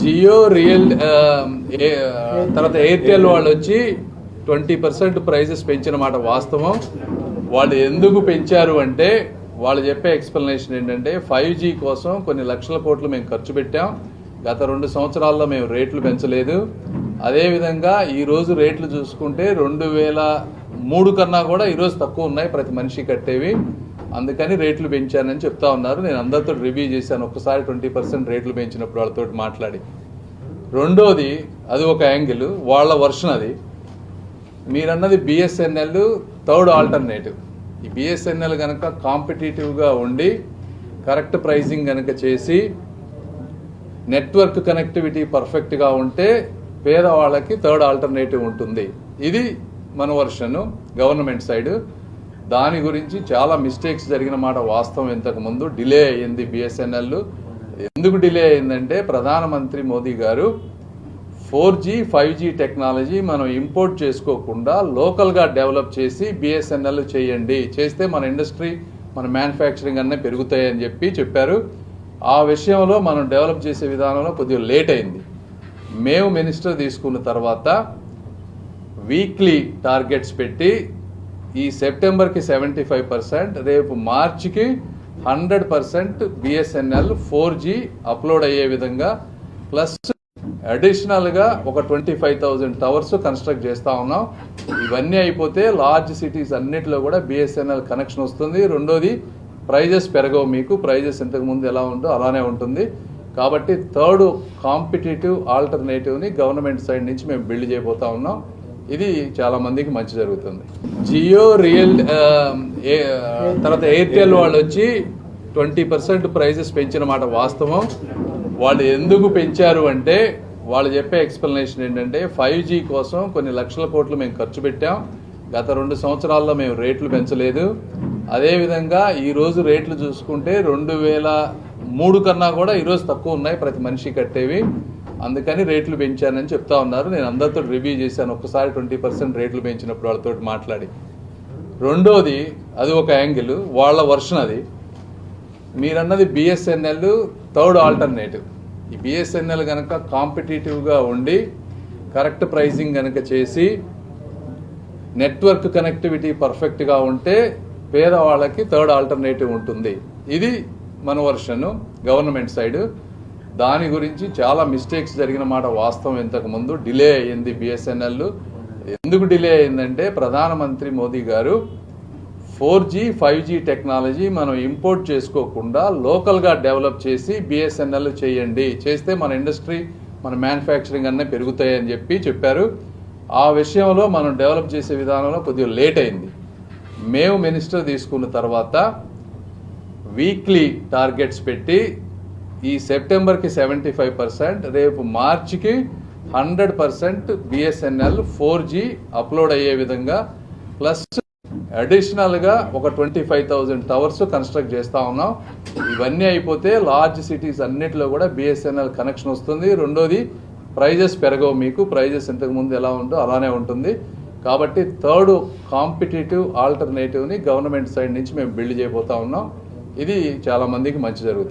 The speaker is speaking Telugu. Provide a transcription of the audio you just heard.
జియో రియల్ తర్వాత ఎయిర్టెల్ వాళ్ళు వచ్చి ట్వంటీ పర్సెంట్ ప్రైజెస్ పెంచిన మాట వాస్తవం. వాళ్ళు ఎందుకు పెంచారు అంటే వాళ్ళు చెప్పే ఎక్స్ప్లెనేషన్ ఏంటంటే ఫైవ్ జీ కోసం కొన్ని లక్షల కోట్లు మేము ఖర్చు పెట్టాం. గత రెండు సంవత్సరాల్లో మేము రేట్లు పెంచలేదు. అదేవిధంగా ఈరోజు రేట్లు చూసుకుంటే రెండు వేల మూడు కన్నా కూడా ఈరోజు తక్కువ ఉన్నాయి ప్రతి మనిషి కట్టేవి. అందుకని రేట్లు పెంచానని చెప్తా ఉన్నారు. నేను అందరితో రివ్యూ చేశాను. ఒక్కసారి ట్వంటీ పర్సెంట్ రేట్లు పెంచినప్పుడు వాళ్ళతో మాట్లాడి. రెండోది అది ఒక యాంగిల్ వాళ్ళ వర్షన్ అది. మీరన్నది బిఎస్ఎన్ఎల్ థర్డ్ ఆల్టర్నేటివ్ ఈ బిఎస్ఎన్ఎల్ కనుక కాంపిటేటివ్గా ఉండి కరెక్ట్ ప్రైజింగ్ కనుక చేసి నెట్వర్క్ కనెక్టివిటీ పర్ఫెక్ట్గా ఉంటే పేదవాళ్ళకి థర్డ్ ఆల్టర్నేటివ్ ఉంటుంది. ఇది మన వర్షను గవర్నమెంట్ సైడ్. దాని గురించి చాలా మిస్టేక్స్ జరిగిన మాట వాస్తవం ఇంతకు ముందు. డిలే అయ్యింది బిఎస్ఎన్ఎల్ ఎందుకు డిలే అయిందంటే ప్రధానమంత్రి Modi garu four G five G technology మనం ఇంపోర్ట్ చేసుకోకుండా లోకల్గా డెవలప్ చేసి బిఎస్ఎన్ఎల్ చేయండి. చేస్తే మన ఇండస్ట్రీ మన మ్యానుఫ్యాక్చరింగ్ అన్నీ పెరుగుతాయని చెప్పి చెప్పారు. ఆ విషయంలో మనం డెవలప్ చేసే విధానంలో కొద్దిగా లేట్ అయింది. మేము మినిస్టర్ తీసుకున్న తర్వాత వీక్లీ టార్గెట్స్ పెట్టి ఈ సెప్టెంబర్కి సెవెంటీ ఫైవ్ పర్సెంట్ రేపు మార్చికి hundred percent BSNL four G upload అయ్యే విధంగా ప్లస్ అడిషనల్గా ఒక twenty five thousand towers construct చేస్తూ ఉన్నాం. ఇవన్నీ అయిపోతే లార్జ్ సిటీస్ అన్నిటిలో కూడా బిఎస్ఎన్ఎల్ కనెక్షన్ వస్తుంది. రెండోది ప్రైజెస్ పెరగవు మీకు. ప్రైజెస్ ఇంతకుముందు ఎలా ఉందో అలానే ఉంటుంది. కాబట్టి థర్డ్ కాంపిటేటివ్ ఆల్టర్నేటివ్ని గవర్నమెంట్ సైడ్ నుంచి మేము బిల్డ్ చేయబోతా ఉన్నాం. ఇది చాలా మందికి మంచి జరుగుతుంది. జియో రియల్ తర్వాత ఎయిర్టెల్ వాళ్ళు వచ్చి ట్వంటీ పర్సెంట్ ప్రైజెస్ పెంచిన మాట వాస్తవం. వాళ్ళు ఎందుకు పెంచారు అంటే వాళ్ళు చెప్పే ఎక్స్ప్లెనేషన్ ఏంటంటే ఫైవ్ జీ కోసం కొన్ని లక్షల కోట్లు మేము ఖర్చు పెట్టాం. గత రెండు సంవత్సరాల్లో మేము రేట్లు పెంచలేదు. అదేవిధంగా ఈరోజు రేట్లు చూసుకుంటే రెండు వేల మూడు కన్నా కూడా ఈరోజు తక్కువ ఉన్నాయి ప్రతి మనిషి కట్టేవి. అందుకని రేట్లు పెంచానని చెప్తా ఉన్నారు. నేను అందరితో రివ్యూ చేశాను. ఒక్కసారి ట్వంటీ పర్సెంట్ రేట్లు పెంచినప్పుడు వాళ్ళతో మాట్లాడి. రెండోది అది ఒక యాంగిల్ వాళ్ళ వర్షన్ అది. మీరన్నది బిఎస్ఎన్ఎల్ థర్డ్ ఆల్టర్నేటివ్ ఈ బిఎస్ఎన్ఎల్ కనుక కాంపిటేటివ్గా ఉండి కరెక్ట్ ప్రైజింగ్ కనుక చేసి నెట్వర్క్ కనెక్టివిటీ పర్ఫెక్ట్గా ఉంటే పేదవాళ్ళకి థర్డ్ ఆల్టర్నేటివ్ ఉంటుంది. ఇది మన వర్షను గవర్నమెంట్ సైడ్. దాని గురించి చాలా మిస్టేక్స్ జరిగిన మాట వాస్తవం ఇంతకుముందు డిలే అయ్యింది బిఎస్ఎన్ఎల్ ఎందుకు డిలే అయిందంటే ప్రధానమంత్రి Modi garu four G five G technology మనం ఇంపోర్ట్ చేసుకోకుండా లోకల్గా డెవలప్ చేసి బిఎస్ఎన్ఎల్ చేయండి. చేస్తే మన ఇండస్ట్రీ మన మ్యానుఫ్యాక్చరింగ్ అన్నీ పెరుగుతాయని చెప్పి చెప్పారు. ఆ విషయంలో మనం డెవలప్ చేసే విధానంలో కొద్దిగా లేట్ అయింది. మేము మినిస్టర్ తీసుకున్న తర్వాత వీక్లీ టార్గెట్స్ పెట్టి ఈ సెప్టెంబర్కి సెవెంటీ ఫైవ్ పర్సెంట్ రేపు మార్చికి hundred percent BSNL four G upload అయ్యే విధంగా ప్లస్ అడిషనల్గా ఒక twenty five thousand towers construct చేస్తూ ఉన్నాం. ఇవన్నీ అయిపోతే లార్జ్ సిటీస్ అన్నిటిలో కూడా బిఎస్ఎన్ఎల్ కనెక్షన్ వస్తుంది. రెండోది ప్రైజెస్ పెరగవు మీకు. ప్రైజెస్ ఇంతకుముందు ఎలా ఉందో అలానే ఉంటుంది. కాబట్టి థర్డ్ కాంపిటేటివ్ ఆల్టర్నేటివ్ని గవర్నమెంట్ సైడ్ నుంచి మేము బిల్డ్ చేయబోతా ఉన్నాం. ఇది చాలామందికి మంచి జరుగుతుంది.